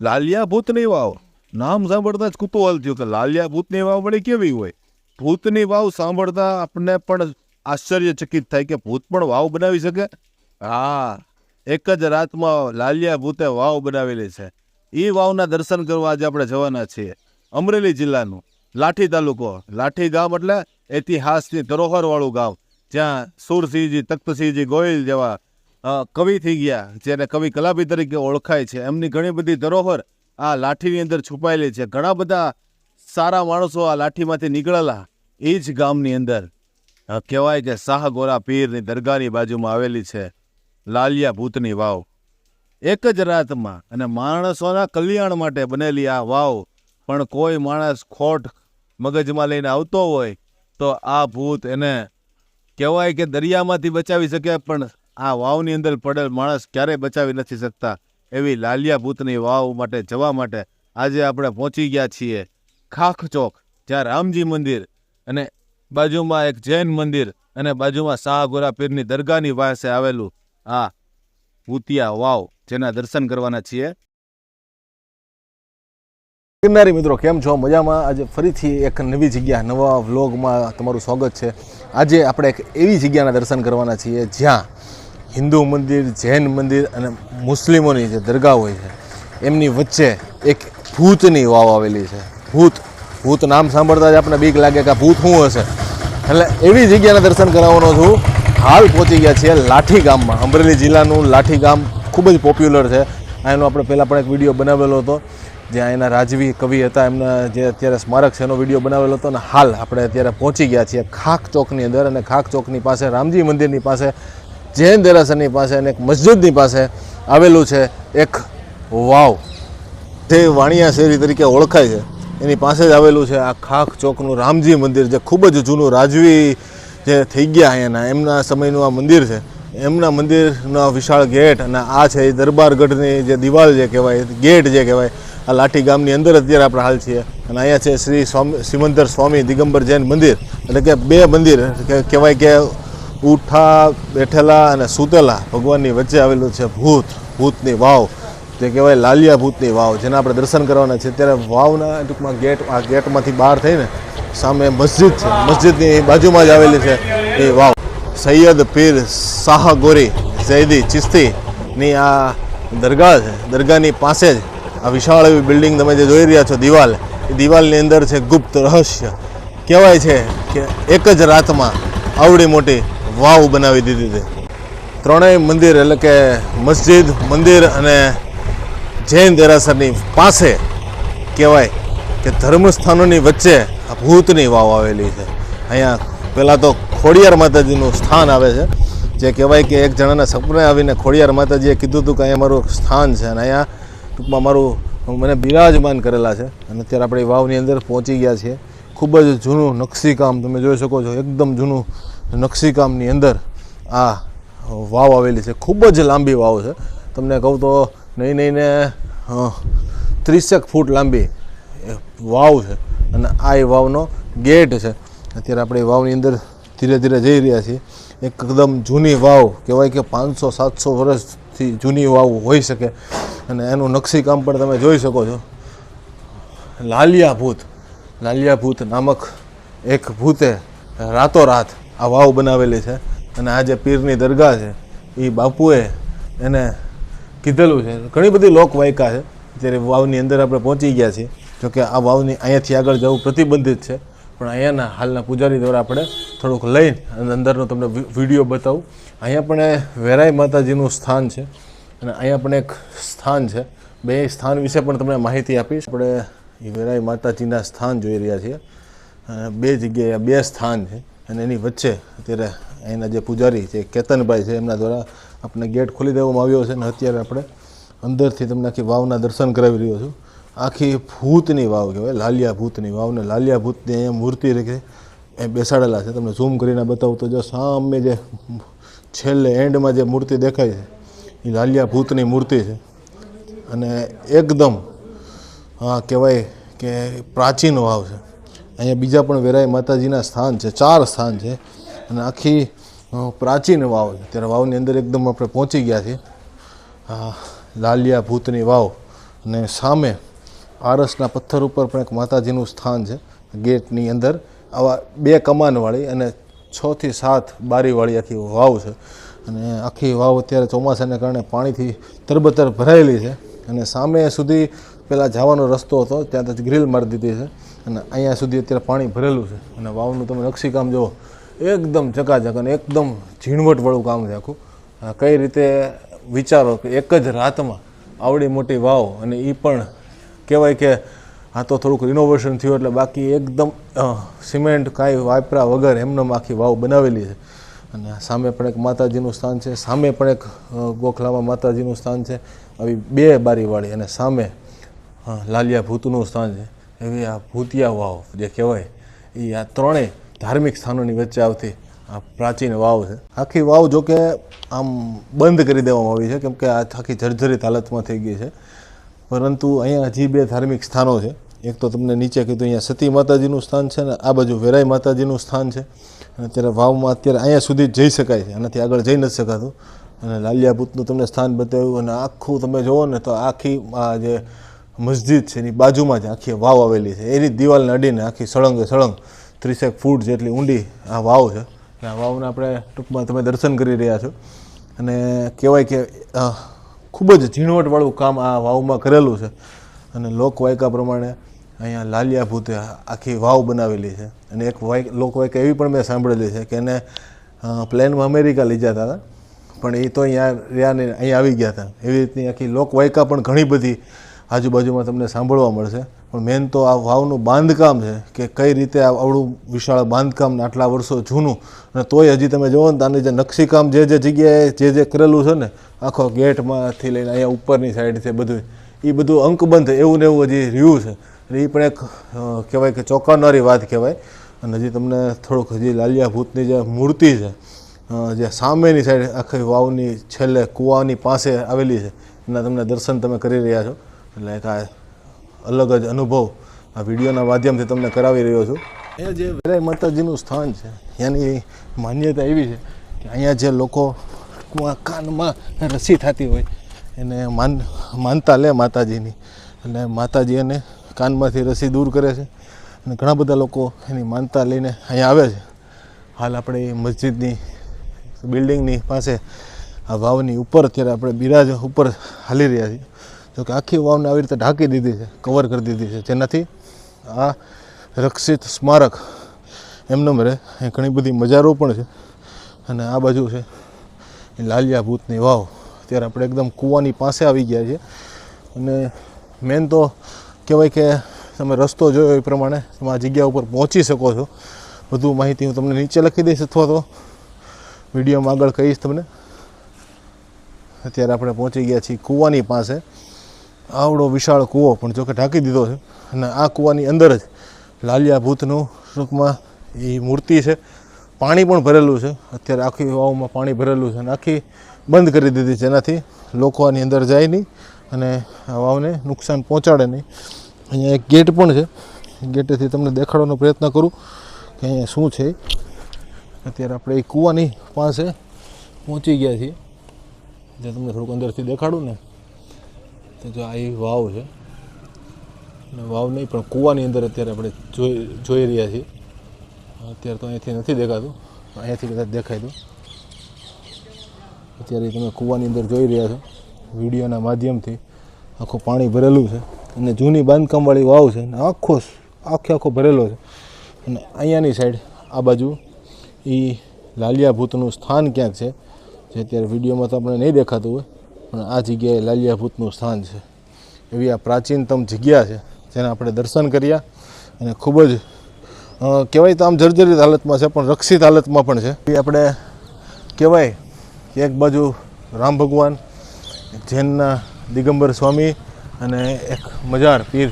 લાલિયા ભૂતની વાવ. નામ સાંભળતા જ કુતૂહલ થયું કે લાલિયા ભૂતની વાવ વળી કેવી હોય? ભૂતની વાવ સાંભળતા આપણને પણ આશ્ચર્યચકિત થાય કે ભૂત પણ વાવ બનાવી શકે? હા, એક જ રાતમાં લાલિયા ભૂતે વાવ બનાવેલી છે. એ વાવના દર્શન કરવા આજે આપણે જવાના છીએ. અમરેલી જિલ્લાનું, લાઠી તાલુકો, લાઠી ગામ એટલે ઐતિહાસિક ધરોહરવાળું ગામ, જ્યાં સુરસિંહજી, તખ્તસિંહજી ગોયલ જેવા કવિ થઈ ગયા, જેને કવિ કલાપી તરીકે ઓળખાય છે. એમની ઘણી બધી ધરોહર આ લાઠીની અંદર છુપાયેલી છે. ઘણા બધા સારા માણસો આ લાઠીમાંથી નીકળેલા એ જ ગામની અંદર. કહેવાય કે શાહ ગોરા પીરની દરગાહની બાજુમાં આવેલી છે લાલિયા ભૂતની વાવ. એક જ રાતમાં અને માણસોના કલ્યાણ માટે બનેલી આ વાવ, પણ કોઈ માણસ ખોટ મગજમાં લઈને આવતો હોય તો આ ભૂત એને કહેવાય કે દરિયામાંથી બચાવી શકે, પણ આ વાવની અંદર પડેલ માણસ ક્યારેય બચાવી નથી શકતા. એવી લાલિયાભૂતની વાવ માટે જવા માટે આજે આપણે પહોંચી ગયા છીએ ખાખ ચોક, જ્યાં રામજી મંદિર અને બાજુમાં એક જૈન મંદિર અને બાજુમાં શાહ પીરની દરગાહની પાસે આવેલું આ ભૂતિયા વાવ, જેના દર્શન કરવાના છીએ. ગિરનારી મિત્રો, કેમ છો? મજામાં? આજે ફરીથી એક નવી જગ્યા, નવા વ્લોગમાં તમારું સ્વાગત છે. આજે આપણે એક એવી જગ્યાના દર્શન કરવાના છીએ જ્યાં હિન્દુ મંદિર, જૈન મંદિર અને મુસ્લિમોની જે દરગાહ હોય છે, એમની વચ્ચે એક ભૂતની વાવ આવેલી છે. ભૂત ભૂત નામ સાંભળતા જ આપણને બીક લાગે કે ભૂત શું હશે? એટલે એવી જગ્યાના દર્શન કરાવવાનો છું. હાલ પહોંચી ગયા છીએ લાઠી ગામમાં. અમરેલી જિલ્લાનું લાઠી ગામ ખૂબ જ પોપ્યુલર છે. એનો આપણે પહેલાં પણ એક વીડિયો બનાવેલો હતો, જ્યાં એના રાજવી કવિ હતા, એમના જે અત્યારે સ્મારક છે, એનો વીડિયો બનાવેલો હતો. અને હાલ આપણે અત્યારે પહોંચી ગયા છીએ ખાક ચોકની અંદર અને ખાક ચોકની પાસે, રામજી મંદિરની પાસે જૈન દેરાસરની પાસે અને એક મસ્જિદની પાસે આવેલું છે એક વાવ. જે વાણિયા શેરી તરીકે ઓળખાય છે. એની પાસે જ આવેલું છે આ ખાખ ચોકનું રામજી મંદિર, જે ખૂબ જ જૂનું રાજવી જે થઈ ગયા અહીંયાના. એમના સમયનું આ મંદિર છે. એમના મંદિરના વિશાળ ગેટ અને આ છે એ દરબારગઢની જે દિવાલ જે કહેવાય ગેટ જે કહેવાય, આ લાઠી ગામની અંદર અત્યારે આપણે હાલ છીએ. અને અહીંયા છે શ્રી સ્વામી સિમંદર સ્વામી દિગંબર જૈન મંદિર. એટલે કે બે મંદિર કહેવાય કે ઉઠા બેઠેલા અને સૂતેલા ભગવાનની વચ્ચે આવેલું છે ભૂત, ભૂતની વાવ. જે કહેવાય લાલિયા ભૂતની વાવ, જેના આપણે દર્શન કરવાના છે. ત્યારે વાવના ટૂંકમાં ગેટ, આ ગેટમાંથી બહાર થઈને સામે મસ્જિદ છે. મસ્જિદની બાજુમાં જ આવેલી છે એ વાવ. સૈયદ પીર શાહ ગોરી ઝૈદી ચિસ્તીની આ દરગાહ છે. દરગાહની પાસે જ આ વિશાળ એવી બિલ્ડિંગ તમે જે જોઈ રહ્યા છો, દિવાલ. એ દિવાલની અંદર છે ગુપ્ત રહસ્ય. કહેવાય છે કે એક જ રાતમાં આવડી મોટી વાવ બનાવી દીધી હતી ત્રણેય મંદિર એટલે કે મસ્જિદ, મંદિર અને જૈન દેરાસરની પાસે કહેવાય કે ધર્મસ્થાનોની વચ્ચે આ ભૂતની વાવ આવેલી છે. અહીંયા પહેલાં તો ખોડિયાર માતાજીનું સ્થાન આવે છે, જે કહેવાય કે એક જણાના સપને આવીને ખોડિયાર માતાજીએ કીધું હતું કે અહીંયા મારું સ્થાન છે અને અહીંયા ટૂંકમાં મારું, મને બિરાજમાન કરેલા છે. અને અત્યારે આપણે વાવની અંદર પહોંચી ગયા છીએ. ખૂબ જ જૂનું નકશીકામ તમે જોઈ શકો છો. એકદમ જૂનું નકશીકામની અંદર આ વાવ આવેલી છે. ખૂબ જ લાંબી વાવ છે. તમને કહું તો નહીં નહીં ને ત્રીસેક ફૂટ લાંબી વાવ છે અને આ એ વાવનો ગેટ છે. અત્યારે આપણે વાવની અંદર ધીરે ધીરે જઈ રહ્યા છીએ. એકદમ જૂની વાવ, કહેવાય કે પાંચસો, સાતસો વર્ષથી જૂની વાવ હોઈ શકે. અને એનું નકશીકામ પણ તમે જોઈ શકો છો. લાલિયા લાલિયા ભૂત નામક એક ભૂતે રાતોરાત આ વાવ બનાવેલી છે અને આ જે પીરની દરગાહ છે એ બાપુએ એને કીધેલું છે. ઘણી બધી લોકવાયકા છે, જ્યારે વાવની અંદર આપણે પહોંચી ગયા છીએ જોકે આ વાવની અહીંયાથી આગળ જવું પ્રતિબંધિત છે. પણ અહીંયાના હાલના પૂજારી દ્વારા આપણે થોડુંક લઈને અને અંદરનો તમને વીડિયો બતાવું. અહીંયા પણ વેરાઈ માતાજીનું સ્થાન છે અને અહીંયા પણ એક સ્થાન છે. બે સ્થાન વિશે પણ તમને માહિતી આપીશ. આપણે વેરાઈ માતાજીના સ્થાન જોઈ રહ્યા છીએ. બે જગ્યાએ બે સ્થાન છે. અને એની વચ્ચે અત્યારે એના જે પૂજારી છે, કેતનભાઈ છે, એમના દ્વારા આપણે ગેટ ખોલી દેવામાં આવ્યો છે અને અત્યારે આપણે અંદરથી તમને આખી વાવના દર્શન કરાવી રહ્યો છું. આખી ભૂતની વાવ કહેવાય, લાલિયા ભૂતની વાવને લાલિયા ભૂતની અહીંયા મૂર્તિ રહે એ બેસાડેલા છે. તમને ઝૂમ કરીને બતાવું તો જો સામે જે છેલ્લે એન્ડમાં જે મૂર્તિ દેખાય છે, એ લાલિયા ભૂતની મૂર્તિ છે. અને એકદમ કહેવાય કે પ્રાચીન વાવ છે. અહીંયા બીજા પણ વેરાય માતાજીના સ્થાન છે, ચાર સ્થાન છે. અને આખી પ્રાચીન વાવ છે. ત્યારે વાવની અંદર એકદમ આપણે પહોંચી ગયા છીએ. લાલિયા ભૂતની વાવ અને સામે આરસના પથ્થર ઉપર પણ એક માતાજીનું સ્થાન છે, ગેટની અંદર. આવા બે કમાનવાળી અને છથી સાત બારીવાળી આખી વાવ છે. અને આખી વાવ અત્યારે ચોમાસાને કારણે પાણીથી તરબતર ભરાયેલી છે. અને સામે સુધી પહેલાં જવાનો રસ્તો હતો, ત્યાં તો ગ્રીલ મારી દીધી છે અને અહીંયા સુધી અત્યારે પાણી ભરેલું છે. અને વાવનું તમે નકશીકામ જુઓ, એકદમ ચકાચક અને એકદમ ઝીણવટવાળું કામ છે આખું. કઈ રીતે વિચારો કે એક જ રાતમાં આવડી મોટી વાવ અને એ પણ કહેવાય કે આ તો થોડુંક રિનોવેશન થયું એટલે બાકી એકદમ સિમેન્ટ કાંઈ વાપરા વગર એમનેમ આખી વાવ બનાવેલી છે. અને સામે પણ એક માતાજીનું સ્થાન છે, સામે પણ એક ગોખલામાં માતાજીનું સ્થાન છે. આવી બે બારીવાળી અને સામે લાલિયા ભૂતનું સ્થાન છે. એવી આ ભૂતિયા વાવ જે કહેવાય, એ આ ત્રણેય ધાર્મિક સ્થાનોની વચ્ચે આવતી આ પ્રાચીન વાવ છે. આખી વાવ જો કે આમ બંધ કરી દેવામાં આવી છે કેમકે આ આખી જર્જરિત હાલતમાં થઈ ગઈ છે. પરંતુ અહીંયા હજી બે ધાર્મિક સ્થાનો છે. એક તો તમને નીચે કીધું, અહીંયા સતી માતાજીનું સ્થાન છે ને આ બાજુ વેરાઈ માતાજીનું સ્થાન છે. અને અત્યારે વાવમાં અત્યારે અહીંયા સુધી જઈ શકાય છે. આનાથી આગળ જઈ નથી શકાતું. અને લાલિયા ભૂતનું તમને સ્થાન બતાવ્યું અને આખું તમે જુઓ ને તો આખી આ જે મસ્જિદ છે એની બાજુમાં જ આખી વાવ આવેલી છે. એની દિવાલને અડીને આખી સળંગે સળંગ ત્રીસેક ફૂટ જેટલી ઊંડી આ વાવ છે. અને આ વાવને આપણે ટૂંકમાં તમે દર્શન કરી રહ્યા છો. અને કહેવાય કે ખૂબ જ ઝીણવટવાળું કામ આ વાવમાં કરેલું છે. અને લોકવાયકા પ્રમાણે અહીંયા લાલિયા ભૂતે આખી વાવ બનાવેલી છે. અને એક વાય લોકવાયકા એવી પણ મેં સાંભળેલી છે કે એને પ્લેનમાં અમેરિકા લઈ જતા હતા. પણ એ તો અહીંયા રહ્યા ને અહીંયા આવી ગયા હતા. એવી રીતની આખી લોકવાયકા પણ ઘણી બધી આજુબાજુમાં તમને સાંભળવા મળશે. પણ મેન તો આ વાવનું બાંધકામ છે કે કઈ રીતે આ આવડું વિશાળ બાંધકામ આટલા વર્ષો જૂનું. અને તોય હજી તમે જુઓ ને તો આની જે નકશીકામ જે જે જગ્યાએ જે જે કરેલું છે ને, આખો ગેટમાંથી લઈને અહીંયા ઉપરની સાઈડ છે બધું એ બધું અંકબંધ એવું ને એવું હજી રહ્યું છે. એ પણ એક કહેવાય કે ચોંકાવનારી વાત કહેવાય. અને હજી તમને થોડુંક હજી લાલિયા ભૂતની જે મૂર્તિ છે જે સામેની સાઈડ આખી વાવની છેલ્લે કૂવાની પાસે આવેલી છે. એના તમને દર્શન તમે કરી રહ્યા છો. એટલે એક આ અલગ જ અનુભવ આ વિડીયોના માધ્યમથી તમને કરાવી રહ્યો છું. એ જે વેરાઈ માતાજીનું સ્થાન છે એની માન્યતા એવી છે કે અહીંયા જે લોકો કાનમાં રસી થતી હોય, એને માન, માનતા લે માતાજીની. અને માતાજી એને કાનમાંથી રસી દૂર કરે છે અને ઘણા બધા લોકો એની માનતા લઈને અહીંયા આવે છે. હાલ આપણે એ મસ્જિદની બિલ્ડિંગની પાસે આ વાવની ઉપર અત્યારે આપણે બિરાજ ઉપર હાલી રહ્યા છીએ. જો કે આખી વાવને આવી રીતે ઢાંકી દીધી છે કવર કરી દીધી છે. જેનાથી આ રક્ષિત સ્મારક એમનેમ રહે અહીં ઘણી બધી મજારો પણ છે. અને આ બાજુ છે એ લાલિયા ભૂતની વાવ. અત્યારે આપણે એકદમ કૂવાની પાસે આવી ગયા છીએ. અને મેન તો કહેવાય કે તમે રસ્તો જોયો એ પ્રમાણે તમે આ જગ્યા ઉપર પહોંચી શકો છો. વધુ માહિતી હું તમને નીચે લખી દઈશ અથવા તો વિડીયોમાં આગળ કહીશ તમને. અત્યારે આપણે પહોંચી ગયા છીએ કૂવાની પાસે. આવડો વિશાળ કૂવો પણ જોકે ઢાંકી દીધો છે અને આ કૂવાની અંદર જ લાલિયા ભૂતનું ટૂંકમાં એ મૂર્તિ છે. પાણી પણ ભરેલું છે. અત્યારે આખી વાવમાં પાણી ભરેલું છે અને આખી બંધ કરી દીધી જેનાથી લોકો આની અંદર જાય નહીં અને આ વાવને નુકસાન પહોંચાડે નહીં. અહીંયા એક ગેટ પણ છે. ગેટેથી તમને દેખાડવાનો પ્રયત્ન કરું કે અહીંયા શું છે. અત્યારે આપણે એ કૂવાની પાસે પહોંચી ગયા છીએ. જે તમને થોડુંક અંદરથી દેખાડું ને. જો આ વાવ છે. અને વાવ નહીં, પણ કૂવાની અંદર અત્યારે આપણે જોઈ જોઈ રહ્યા છીએ. અત્યારે તો અહીંયાથી નથી દેખાતું. અહીંયાથી કદાચ દેખાય તો. અત્યારે તમે કૂવાની અંદર જોઈ રહ્યા છો. વિડીયોના માધ્યમથી આખું પાણી ભરેલું છે. અને જૂની બાંધકામવાળી વાવ છે. અને આખો આખે આખો ભરેલો છે. અને અહીંયાની સાઈડ આ બાજુ એ લાલિયા ભૂતનું સ્થાન ક્યાંક છે, જે અત્યારે વિડીયોમાં તો આપણે નહીં દેખાતું હોય. પણ આ જગ્યાએ લાલિયા ભૂતનું સ્થાન છે. એવી આ પ્રાચીનતમ જગ્યા છે, જેના આપણે દર્શન કર્યા. અને ખૂબ જ કહેવાય તો આમ જર્જરિત હાલતમાં છે, પણ રક્ષિત હાલતમાં પણ છે. એ આપણે કહેવાય કે એક બાજુ રામ ભગવાન જૈનના દિગંબર સ્વામી અને એક મજાર પીર.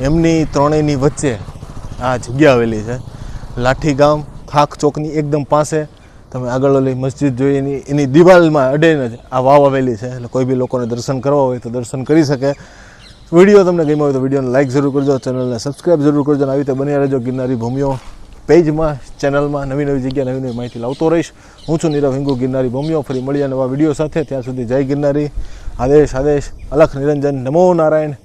એમની ત્રણેયની વચ્ચે આ જગ્યા આવેલી છે. લાઠી ગામ ખાખ ચોકની એકદમ પાસે તમે આગળ ઓલી મસ્જિદ જોઈ એની એની દિવાલમાં અડેને જ આ વાવ આવેલી છે. એટલે કોઈ બી લોકોને દર્શન કરવા હોય તો દર્શન કરી શકે. વીડિયો તમને ગમ્યો હોય તો વિડીયોને લાઇક જરૂર કરજો, ચેનલને સબસ્ક્રાઈબ જરૂર કરજો અને આવી રીતે બની રહેજો ગિરનારી ભૂમિઓ પેજમાં, ચેનલમાં નવી નવી જગ્યા નવી નવી માહિતી લાવતો રહીશ. હું છું નીરવ હિંગુ, ગિરનારી ભૂમિઓ. ફરી મળીએ નવા વીડિયો સાથે. ત્યાં સુધી જય ગિરનારી. આદેશ આદેશ. અલખ નિરંજન. નમો નારાયણ.